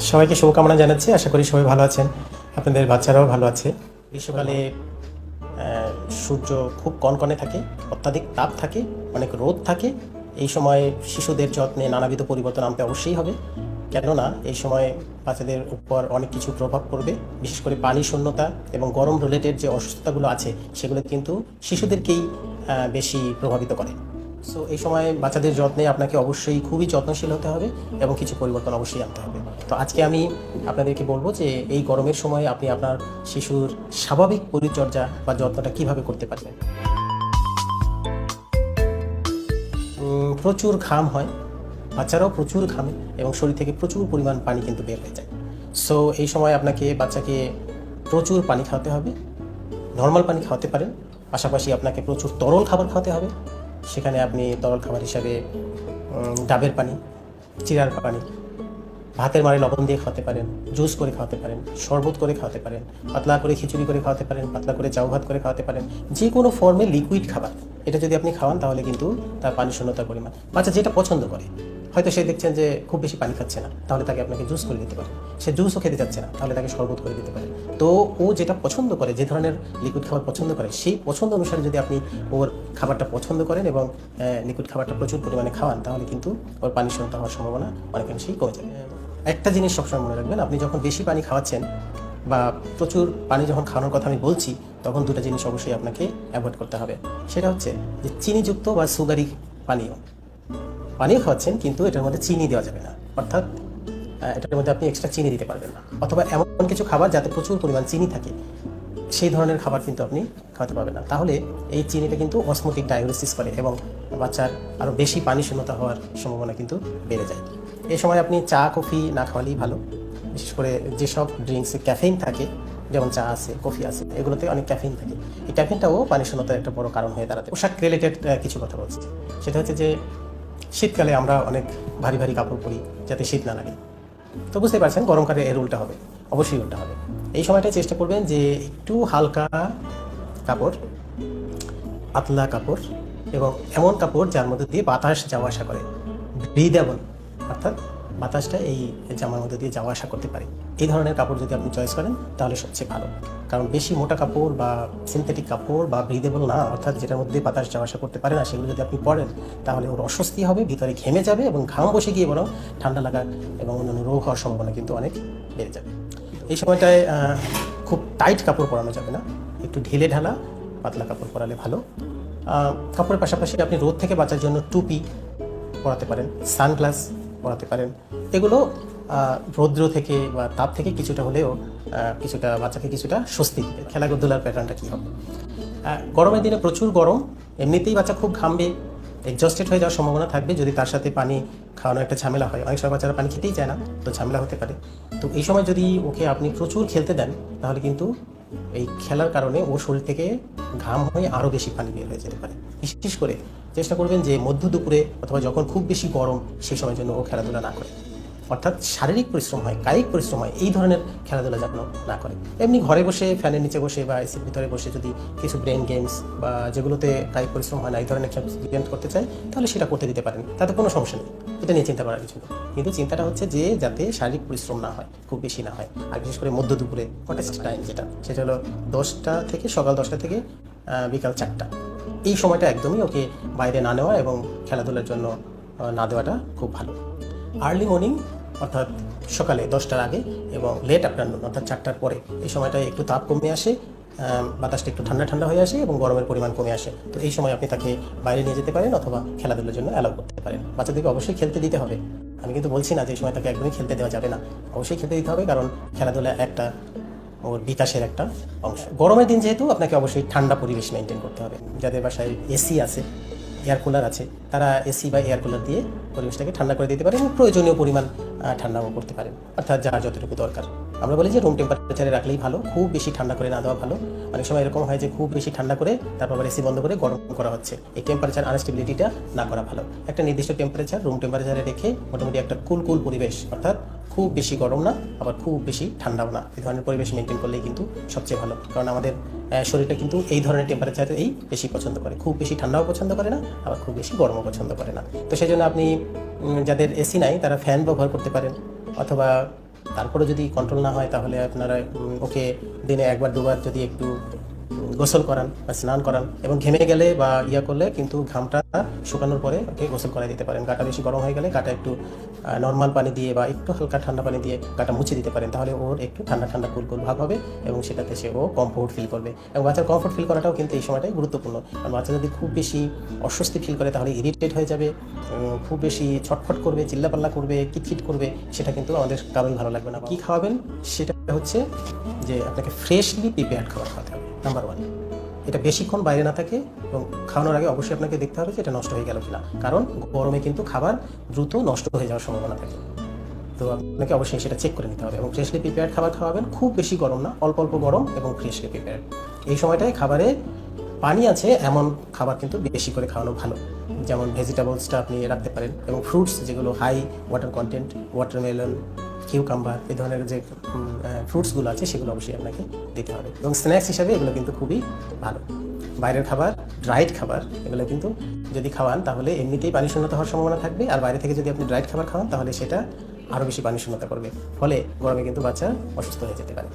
সবাইকে শুভকামনা জানাচ্ছি। আশা করি সবাই ভালো আছেন। আপনাদের বাচ্চারাও ভালো আছে। গ্রীষ্মকালে সূর্য খুব কনকনে থাকে, অত্যাধিক তাপ থাকে, অনেক রোদ থাকে। এই সময় শিশুদের যত্নে নানাবিধ পরিবর্তন আনতে অবশ্যই হবে। কেননা, এই সময় বাচ্চাদের উপর অনেক কিছু প্রভাব পড়বে। বিশেষ করে পানি শূন্যতা এবং গরম রিলেটেড যে অসুস্থতাগুলো আছে, সেগুলো কিন্তু শিশুদেরকেই বেশি প্রভাবিত করে। সো এই সময় বাচ্চাদের যত্নে আপনাকে অবশ্যই খুবই যত্নশীল হতে হবে এবং কিছু পরিবর্তন অবশ্যই আনতে হবে। তো আজকে আমি আপনাদেরকে বলব যে এই গরমের সময় আপনি আপনার শিশুর স্বাভাবিক পরিচর্যা বা যত্নটা কীভাবে করতে পারবেন। প্রচুর ঘাম হয়, বাচ্চারাও প্রচুর ঘামে এবং শরীর থেকে প্রচুর পরিমাণ পানি কিন্তু বের হয়ে যায়। সো এই সময় আপনাকে বাচ্চাকে প্রচুর পানি খাওয়াতে হবে, নর্মাল পানি খাওয়াতে পারেন, পাশাপাশি আপনাকে প্রচুর তরল খাবার খাওয়াতে হবে সেখানে আপনি তরল খাবার হিসাবে ডাবের পানি, চিরার পানি, ভাতের মারে লবণ দিয়ে খাওয়াতে পারেন, জুস করে খাওয়াতে পারেন, শরবত করে খাওয়াতে পারেন, পাতলা করে খিচুড়ি করে খাওয়াতে পারেন, পাতলা করে চাউ ভাত করে খাওয়াতে পারেন, যে কোনো ফর্মে লিকুইড খাবার। এটা যদি আপনি খাওয়ান তাহলে কিন্তু তার পানি শূন্যতার পরিমাণ। বাচ্চা যেটা পছন্দ করে হয়তো সে দেখছেন যে খুব বেশি পানি খাচ্ছে না, তাহলে তাকে আপনাকে জুস করে দিতে পারে। সে জুসও খেতে চাচ্ছে না, তাহলে তাকে শরবত করে দিতে পারে। তো ও যেটা পছন্দ করে, যে ধরনের লিকুইড খাবার পছন্দ করে, সেই পছন্দ অনুসারে যদি আপনি ওর খাবারটা পছন্দ করেন এবং লিকুইড খাবারটা প্রচুর পরিমাণে খাওয়ান, তাহলে কিন্তু ওর পানি শূন্যতা হওয়ার সম্ভাবনা অনেকাংশেই কমে যাবে। একটা জিনিস সবসময় মনে রাখবেন, আপনি যখন বেশি পানি খাওয়াচ্ছেন বা প্রচুর পানি যখন খাওয়ানোর কথা আমি বলছি, তখন দুটো জিনিস অবশ্যই আপনাকে অ্যাভয়েড করতে হবে। সেটা হচ্ছে যে চিনিযুক্ত বা সুগারি পানীয়। পানীয় খাওয়াচ্ছেন, কিন্তু এটার মধ্যে চিনি দেওয়া যাবে না। অর্থাৎ এটার মধ্যে আপনি এক্সট্রা চিনি দিতে পারবেন না। অথবা এমন কিছু খাবার যাতে প্রচুর পরিমাণ চিনি থাকে, সেই ধরনের খাবার কিন্তু আপনি খাওয়াতে পারবেন না। তাহলে এই চিনিটা কিন্তু অসমোটিক ডায়াগনোসিস করে এবং বাচ্চার আরও বেশি পানি শূন্যতা হওয়ার সম্ভাবনা কিন্তু বেড়ে যায়। এই সময় আপনি চা, কফি না খাওয়ালেই ভালো। বিশেষ করে যেসব ড্রিঙ্কসে ক্যাফেইন থাকে, যেমন চা আছে, কফি আছে, এগুলোতে অনেক ক্যাফেইন থাকে। এই ক্যাফেইনটাও পানি শূন্যতার একটা বড় কারণ হয়ে দাঁড়াতে পোশাক রিলেটেড কিছু কথা বলছি। সেটা হচ্ছে যে শীতকালে আমরা অনেক ভারী ভারী কাপড় পরি যাতে শীত না লাগে। তো বুঝতে পারছেন গরমকালে এর উল্টা হবে, অবশ্যই উল্টা হবে। এই সময়টায় চেষ্টা করবেন যে একটু হালকা কাপড় আতলা কাপড় এবং এমন কাপড় যার মধ্যে দিয়ে বাতাস যাওয়া আসা করে ব্রিদেবল অর্থাৎ বাতাসটা এই জামার মধ্যে দিয়ে যাওয়া আসা করতে পারে। এই ধরনের কাপড় যদি আপনি চয়েস করেন, তাহলে সবচেয়ে ভালো। কারণ বেশি মোটা কাপড় বা সিনথেটিক কাপড় বা ব্রিদেবল না, অর্থাৎ যেটার মধ্যে বাতাস যাওয়া আসা করতে পারে না, সেগুলো যদি আপনি পরেন, তাহলে ওর অস্বস্তি হবে, ভিতরে ঘেমে যাবে এবং ঘাম বসে গিয়ে বরং ঠান্ডা লাগা এবং অন্যান্য রোগ হওয়ার সম্ভাবনা কিন্তু অনেক বেড়ে যাবে। এই সময়টায় খুব টাইট কাপড় পরানো যাবে না। একটু ঢিলে ঢালা, পাতলা কাপড় পরালে ভালো। কাপড়ের পাশাপাশি আপনি রোদ থেকে বাঁচার জন্য টুপি পরাতে পারেন, সানগ্লাস পরাতে পারেন। এগুলো রৌদ্র থেকে বা তাপ থেকে কিছুটা হলেও কিছুটা বাচ্চাকে কিছুটা স্বস্তি দিবে। খেলাধুলার প্যাটার্নটা কী হবে? গরমের দিনে প্রচুর গরম, এমনিতেই বাচ্চা খুব ঘামবে এক্সস্টেড হয়ে যাওয়ার সম্ভাবনা থাকবে, যদি তার সাথে পানি খাওয়ানো একটা ঝামেলা হয়। অনেক সময় বাচ্চারা পানি খেতেই চায় না, তো ঝামেলা হতে পারে। তো এই সময় যদি ওকে আপনি প্রচুর খেলতে দেন, তাহলে কিন্তু এই খেলার কারণে ওর শরীর থেকে ঘাম হয়ে আরও বেশি পানি বের হয়ে যেতে পারে। বিশেষ করে চেষ্টা করবেন যে মধ্য দুপুরে অথবা যখন খুব বেশি গরম, সেই সময় জন্য ও খেলাধুলা না করে। অর্থাৎ শারীরিক পরিশ্রম হয়, কায়িক পরিশ্রম হয়, এই ধরনের খেলাধুলা যেন না করে। এমনি ঘরে বসে, ফ্যানের নিচে বসে বা এসির ভিতরে বসে যদি কিছু ব্রেন গেমস বা যেগুলোতে কায়িক পরিশ্রম হয় না, এই ধরনের গেম করতে চায়, তাহলে সেটা করতে দিতে পারেন। তাতে কোনো সমস্যা নেই। এটা নিয়ে চিন্তা করার কিছু কিন্তু চিন্তাটা হচ্ছে যে, যাতে শারীরিক পরিশ্রম না হয়, খুব বেশি না হয়। আর বিশেষ করে মধ্য দুপুরে কটেস্ট টাইম যেটা, সেটা হলো দশটা থেকে সকাল দশটা থেকে বিকাল চারটা। এই সময়টা একদমই ওকে বাইরে না নেওয়া এবং খেলাধুলার জন্য না দেওয়াটা খুব ভালো। আর্লি মর্নিং অর্থাৎ সকালে দশটার আগে এবং লেট আফটারনুন অর্থাৎ চারটার পরে, এই সময়টায় একটু তাপ কমে আসে বাতাসটা একটু ঠান্ডা ঠান্ডা হয়ে আসে এবং গরমের পরিমাণ কমে আসে। তো এই সময় আপনি তাকে বাইরে নিয়ে যেতে পারেন অথবা খেলাধুলার জন্য অ্যালাউ করতে পারেন। বাচ্চাদেরকে অবশ্যই খেলতে দিতে হবে। আমি কিন্তু বলছি না যে এই সময় তাকে একদমই খেলতে দেওয়া যাবে না। অবশ্যই খেলতে দিতে হবে কারণ খেলাধুলা একটা ওর বিকাশের একটা অংশ। গরমের দিন যেহেতু আপনাকে অবশ্যই ঠান্ডা পরিবেশ মেনটেন করতে হবে। যাদের বাসায় এসি আছে এয়ার কুলার আছে, তারা এসি বা এয়ার কুলার দিয়ে পরিবেশটাকে ঠান্ডা করে দিতে পারে এবং প্রয়োজনীয় পরিমাণ ঠান্ডাও করতে পারেন। অর্থাৎ যার যতটুকু দরকার। আমরা বলি যে রুম টেম্পারেচারে রাখলেই ভালো, খুব বেশি ঠান্ডা করে না দেওয়া ভালো। অনেক সময় এরকম হয় যে খুব বেশি ঠান্ডা করে তারপর আবার এসি বন্ধ করে গরম করা হচ্ছে। এই টেম্পারেচার আনস্টেবিলিটিটা না করা ভালো। একটা নির্দিষ্ট টেম্পারেচার রুম টেম্পারেচারে রেখে মোটামুটি একটা কুল কুল পরিবেশ, অর্থাৎ খুব বেশি গরম না, আবার খুব বেশি ঠান্ডাও না। এই ধরনের পরিবেশ মেনটেন করলেই কিন্তু সবচেয়ে ভালো। কারণ আমাদের শরীরটা কিন্তু এই ধরনের টেম্পারেচারেই বেশি পছন্দ করে। খুব বেশি ঠান্ডাও পছন্দ করে না, আবার খুব বেশি গরমও পছন্দ করে না। তো সেই জন্য আপনি যাদের এসি নাই, তারা ফ্যান ব্যবহার করতে পারেন। অথবা তারপরে যদি কন্ট্রোল না হয়, তাহলে আপনারা ওকে দিনে একবার, দুবার যদি একটু গোসল করান বা স্নান করান এবং ঘেমে গেলে বা ইয়া করলে কিন্তু ঘামটা শুকানোর পরে ওকে গোসল করাই দিতে পারেন। গাটা বেশি গরম হয়ে গেলে গাটা একটু নর্মাল পানি দিয়ে বা একটু হালকা ঠান্ডা পানি দিয়ে গাটা মুছে দিতে পারেন। তাহলে ওর একটু ঠান্ডা ঠান্ডা কুল কুল ভাব হবে এবং সেটাতে সে ও কমফোর্ট ফিল করবে। এবং বাচ্চার কমফোর্ট ফিল করাটাও কিন্তু এই সময়টাই গুরুত্বপূর্ণ। কারণ বাচ্চা যদি খুব বেশি অস্বস্তি ফিল করে তাহলে ইরিটেট হয়ে যাবে খুব বেশি ছটফট করবে, চিল্লাপাল্লা করবে, কিটকিট করবে, সেটা কিন্তু আমাদের কারোই ভালো লাগবে না। কি খাওয়াবেন? সেটা হচ্ছে যে আপনাকে ফ্রেশলি প্রিপেয়ার্ড খাবার খাওয়াতে হবে। নাম্বার ওয়ান এটা বেশিক্ষণ বাইরে না থাকে এবং খাওয়ানোর আগে অবশ্যই আপনাকে দেখতে হবে যে এটা নষ্ট হয়ে গেল কিনা। কারণ গরমে কিন্তু খাবার দ্রুত নষ্ট হয়ে যাওয়ার সম্ভাবনা থাকে। তো আপনাকে অবশ্যই সেটা চেক করে নিতে হবে এবং ফ্রেশলি প্রিপেয়ার্ড খাবার খাওয়াবেন। খুব বেশি গরম না, অল্প অল্প গরম এবং ফ্রেশলি প্রিপেয়ার্ড এই সময়টায় খাবারে পানি আছে, এমন খাবার কিন্তু বেশি করে খাওয়ানো ভালো। যেমন ভেজিটেবলসটা আপনি রাখতে পারেন এবং ফ্রুটস যেগুলো high water content watermelon cucumber এই ধরনের যে ফ্রুটসগুলো আছে, সেগুলো অবশ্যই আপনাকে দিতে হবে। এবং স্ন্যাক্স হিসাবে এগুলো কিন্তু খুবই ভালো। বাইরের খাবার ড্রাইড খাবার, এগুলো কিন্তু যদি খাওয়ান, তাহলে এমনিতেই পানি শূন্যতা হওয়ার সম্ভাবনা থাকবে। আর বাইরে থেকে যদি আপনি ড্রাইড খাবার খাওয়ান, তাহলে সেটা আরও বেশি পানি শূন্যতা করবে। ফলে গরমে কিন্তু বাচ্চা অসুস্থ হয়ে যেতে পারে।